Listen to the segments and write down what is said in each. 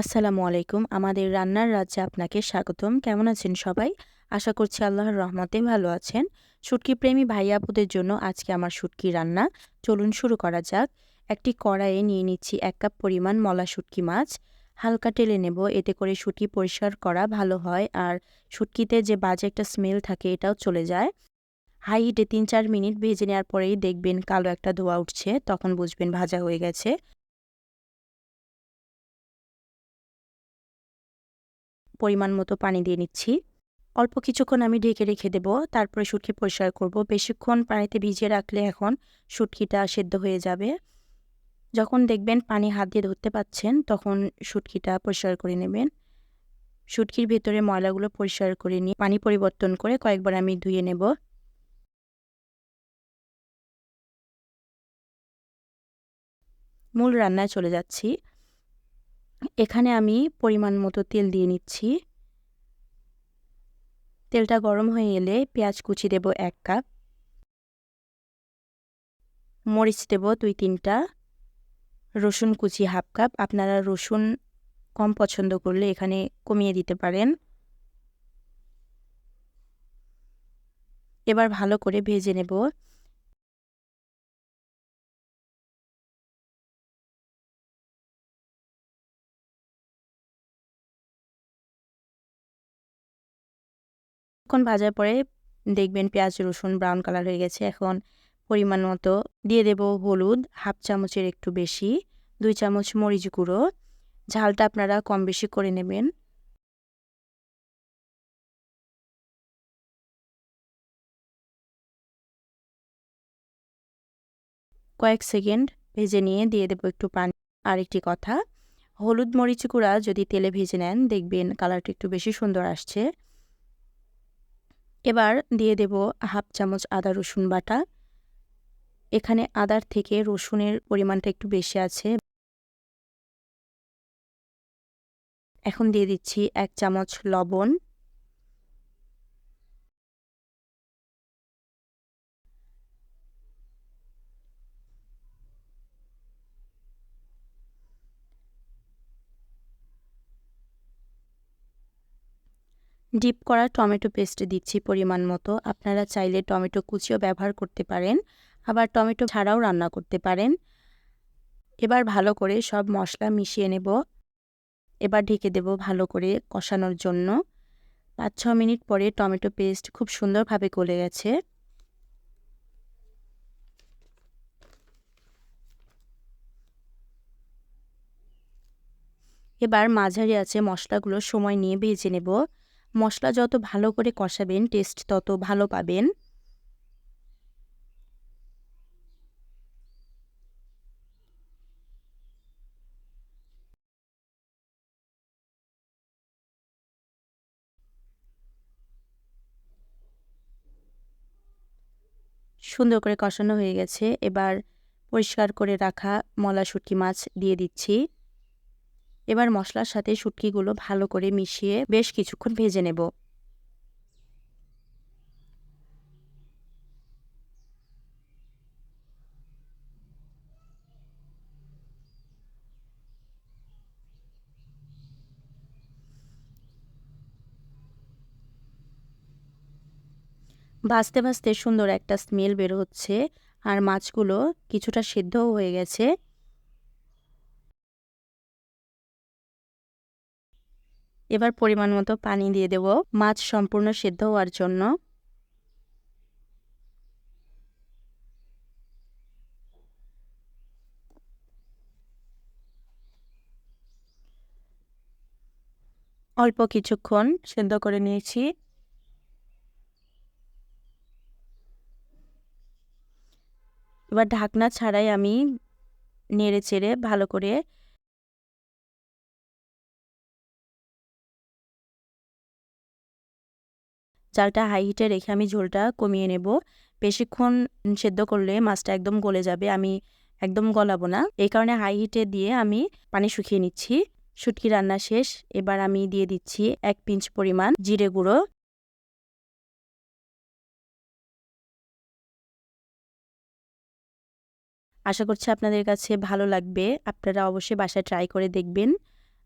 আসসালামু আলাইকুম। আমাদের রান্নার রাজ্যে আপনাকে স্বাগতম। কেমন আছেন সবাই? আশা করছি আল্লাহর রহমতে ভালো আছেন। শুটকি প্রেমী ভাই আপুদের জন্য আজকে আমার শুটকি রান্না। চলুন শুরু করা যাক। একটি কড়াইয়ে নিয়ে নিচ্ছি এক কাপ পরিমাণ মলা শুটকি মাছ। হালকা টেলে নেব, এতে করে শুটকি পরিষ্কার করা ভালো হয় আর শুটকিতে যে বাজে একটা স্মেল থাকে এটাও চলে যায়। হাই হিটে তিন চার মিনিট ভেজে নেওয়ার পরেই দেখবেন কালো একটা ধোয়া উঠছে, তখন বুঝবেন ভাজা হয়ে গেছে। পরিমাণ মতো পানি দিয়ে নিচ্ছি। অল্প কিছুক্ষণ আমি ঢেকে রেখে দেবো, তারপরে শুটকি পরিষ্কার করব। বেশিক্ষণ পানিতে ভিজিয়ে রাখলে এখন শুটকিটা সেদ্ধ হয়ে যাবে। যখন দেখবেন পানি হাত দিয়ে ধরতে পাচ্ছেন, তখন শুটকিটা পরিষ্কার করে নেবেন। শুটকির ভেতরে ময়লাগুলো পরিষ্কার করে নিয়ে পানি পরিবর্তন করে কয়েকবার আমি ধুয়ে নেব। মূল রান্নায় চলে যাচ্ছি। এখানে আমি পরিমাণ মতো তেল দিয়ে নিচ্ছি। তেলটা গরম হয়ে এলে পেঁয়াজ কুচি দেব এক কাপ। মরিচ দেব দুই তিনটা। রসুন কুচি হাফ কাপ। আপনারা রসুন কম পছন্দ করলে এখানে কমিয়ে দিতে পারেন। এবার ভালো করে ভেজে নেব। কিছুক্ষণ ভাজার পরে দেখবেন পেঁয়াজ, রসুন ব্রাউন কালার হয়ে গেছে। এখন পরিমাণ মতো দিয়ে দেব হলুদ হাফ চামচের একটু বেশি, দুই চামচ মরিচ গুঁড়ো। ঝালটা আপনারা কম বেশি করে নেবেন। কয়েক সেকেন্ড ভেজে নিয়ে দিয়ে দেবো একটু পানি। আর একটি কথা, হলুদ মরিচ গুঁড়া যদি তেলে ভেজে নেন, দেখবেন কালারটা একটু বেশি সুন্দর আসছে। এবার দিয়ে দেব হাফ চামচ আদা রসুন বাটা। এখানে আদার থেকে রসুনের পরিমাণটা একটু বেশি আছে। এখন দিয়ে দিচ্ছি এক চামচ লবণ। ডিপ করা টমেটো পেস্ট দিচ্ছি পরিমাণ মতো। আপনারা চাইলে টমেটো কুচিও ব্যবহার করতে পারেন। আবার টমেটো ছাড়াও রান্না করতে পারেন। এবার ভালো করে সব মশলা মিশিয়ে নেব। এবার ঢেকে দেব ভালো করে কষানোর জন্য। পাঁচ ছ মিনিট পরে টমেটো পেস্ট খুব সুন্দরভাবে গলে গেছে। এবার মাঝারি আছে মশলাগুলো সময় নিয়ে ভেজে নেব। মশলা যত ভালো করে কষাবেন টেস্ট তত ভালো পাবেন। সুন্দর করে কষানো হয়ে গেছে। এবার পরিষ্কার করে রাখা মলা শুটকি মাছ দিয়ে দিচ্ছি। এবার মশলার সাথে শুটকিগুলো ভালো করে মিশিয়ে বেশ কিছুক্ষণ ভেজে নেব। ভাজতে ভাজতে সুন্দর একটা স্মেল বের হচ্ছে আর মাছগুলো কিছুটা সেদ্ধও হয়ে গেছে। এবার পরিমাণ মতো পানি দিয়ে দেব। মাছ সম্পূর্ণ সেদ্ধ হওয়ার জন্য। অল্প কিছুক্ষণ সেদ্ধ করে নিয়েছি। এবার ঢাকনা ছাড়াই আমি নেড়ে চেড়ে ভালো করে চালটা হাই হিটে রেখে আমি ঝোলটা কমিয়ে নেব। বেশিক্ষণ সেদ্ধ করলে মাছটা একদম গলে যাবে, আমি একদম গলাবো না। এই কারণে হাই হিটে দিয়ে আমি পানি শুকিয়ে নিচ্ছি। শুটকি রান্না শেষ, এবার আমি দিয়ে দিচ্ছি এক পিঞ্চ পরিমাণ জিরে গুঁড়ো। আশা করছি আপনাদের কাছে ভালো লাগবে, আপনারা অবশ্যই বাসায় ট্রাই করে দেখবেন।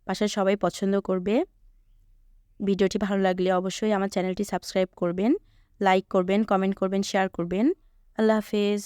বাসায় সবাই পছন্দ করবে। ভিডিওটি ভালো লাগলে অবশ্যই আমার চ্যানেলটি সাবস্ক্রাইব করবেন, লাইক করবেন, কমেন্ট করবেন, শেয়ার করবেন। আল্লাহ হাফেজ।